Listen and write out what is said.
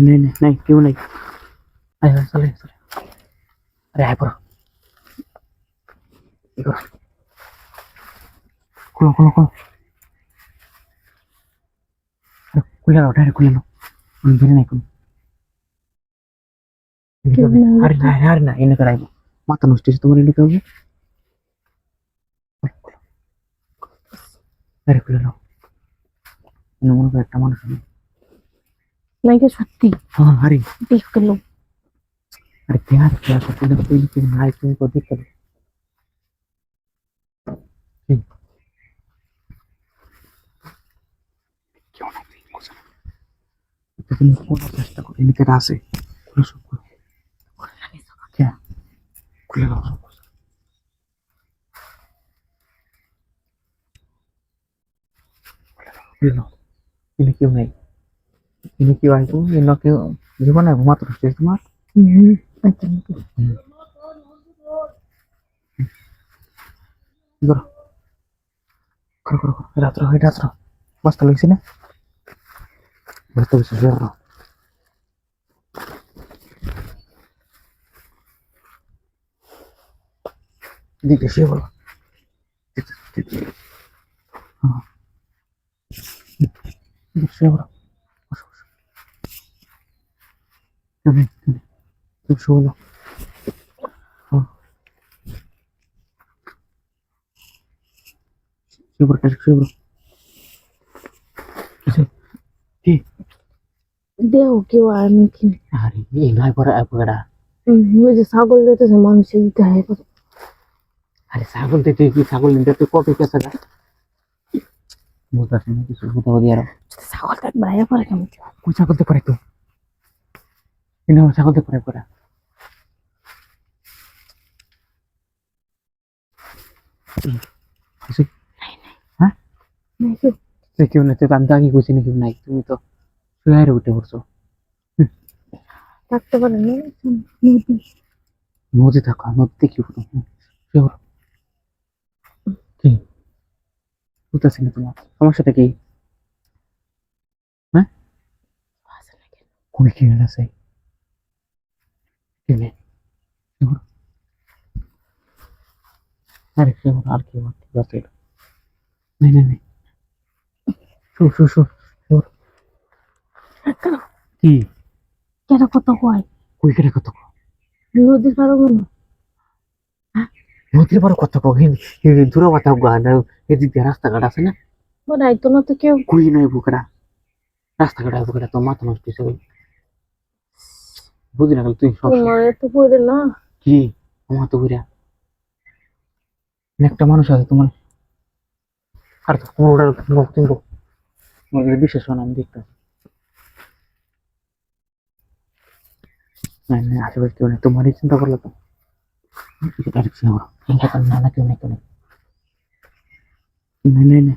नाही नाही नाही नाही पिऊ नाही नाही चल चल अरे आहे बरं खुलो खुलो खुलो अरे खुल्या राव डायरेक्ट खुल्या राव गेले नाही कोणी अरे नाही अरे नाही एनक राहिलं माता नुसतीच तुम्हाला एनक राहिली అరే పిల్లలు నువ్వు పెట్టమనుకున్నాను नहीं तो क्या सत्ती हाँ अरे। देख कर लो। अरे प्यार प्यार करते ना कोई नहीं माय को देख कर क्यों ना तीन को सर? तो तुम कौन सा रास्ता को इनके रास्ते खुला सबको क्या? खुला सबको खुला खुला इन्हें क्यों नहीं? Iniciativa itu yang nak di mana rumah terus ¿no? Dije, sí. Dije, sí. হ্যাঁ পড়ো ডাইরেক্ট শুয়ে পড়ো কিছু কি দেহ কেউ আর নাকি আরে এই নয় পরে আপগড়া ওই যে ছাগল দিতেছে মানুষের দিতে হয় আরে ছাগল দিতে কি ছাগল নিতে তুই কপি কে থাকা বুঝতে না কিছু বুঝতে পারি আর ছাগল থাক বাইরে পরে কেমন কোন ছাগল তো পারে তো ইনা ছাগল তো পারে পড়া কিছু? হ্যাঁ? কেউ না তো আমি তো আগে বুঝিনি কেউ নাই তুমি তো শুয়ে উঠে পড়ছো। থাকতে পারে নদী নদী থাকা নদীতে কি কি? বুঝতেছি না তোমার। সমস্যাটা কি? হ্যাঁ? আছে? よね。ほら。あれ、ほら、歩き回ってください。ねえねえねえ。そうそうそう。ほら。かの。うん。やること怖い。こういけなかったか。両手からもの。మొదటి వరకు కొత్త దూరం అవుతాం ఇది రాస్తా కదా అసలు రైతున్నతో కూడా రాస్తా కదా అది కూడా తొమ్మ తొమ్మిది বুঝি না তুই তোমার এত পড়ে না। কি? আমার তো বুঝা একটা মানুষ আছে তোমার। আর তো কোনোটার কিনবো বিশেষ হয় না আমি দেখতে না না আশেপাশে কেউ নেই। তোমারই চিন্তা করলে তো। না না কেউ নেই কেউ নেই। না না